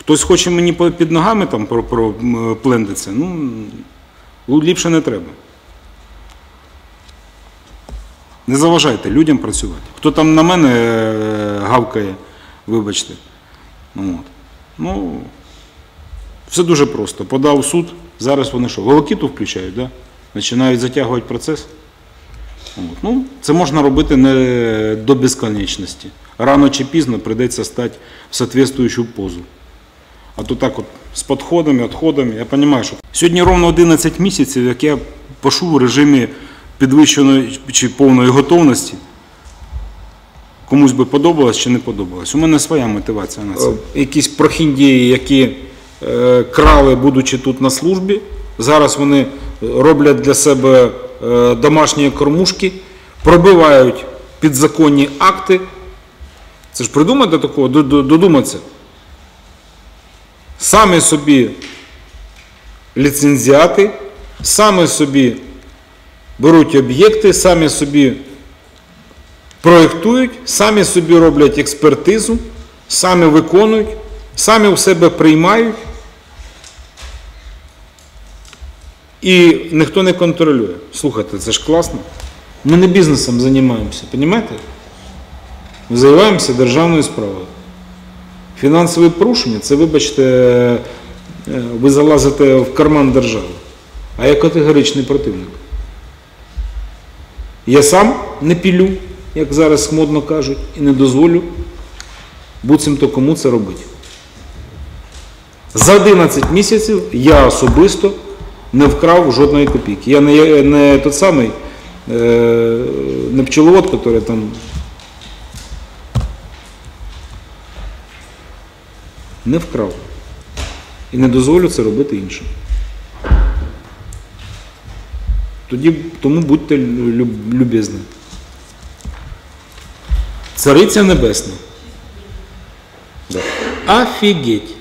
Хтось хоче мені під ногами там про- про- м, плендиться, ну ліпше не треба. Не заважайте людям працювати. Хто там на мене е, гавкає, вибачте. Ну, ну все дуже просто. Подав суд, зараз вони що, волокіту включають, да? починають затягувати процес. Ну, це можна робити не до безконечності. Рано чи пізно прийдеться стати в соответствуючу позу. А то так от з підходами, відходами. Я розумію, що сьогодні ровно 11 місяців, як я пашу в режимі підвищеної чи повної готовності. Комусь би подобалось чи не подобалось. У мене своя мотивація на це. Е, Якісь прохіндії, які е, крали, будучи тут на службі. Зараз вони роблять для себе е, домашні кормушки, пробивають підзаконні акти. Це ж придумати такого, додуматися. Самі собі ліцензіати, самі собі беруть об'єкти, самі собі проєктують, самі собі роблять експертизу, самі виконують, самі в себе приймають. І ніхто не контролює. Слухайте, це ж класно. Ми не бізнесом займаємося, розумієте? Ми займаємося державною справою. Фінансові порушення це, вибачте, е, ви залазите в карман держави. А я категоричний противник. Я сам не пілю, як зараз модно кажуть, і не дозволю буцімто кому це робити. За 11 місяців я особисто не вкрав жодної копійки. Я не, не тот самий е, не пчеловод, який там. Не вкрав. І не дозволю це робити іншим. Тоді, тому будьте любізні. Цариця Небесна. Да. Офігеть.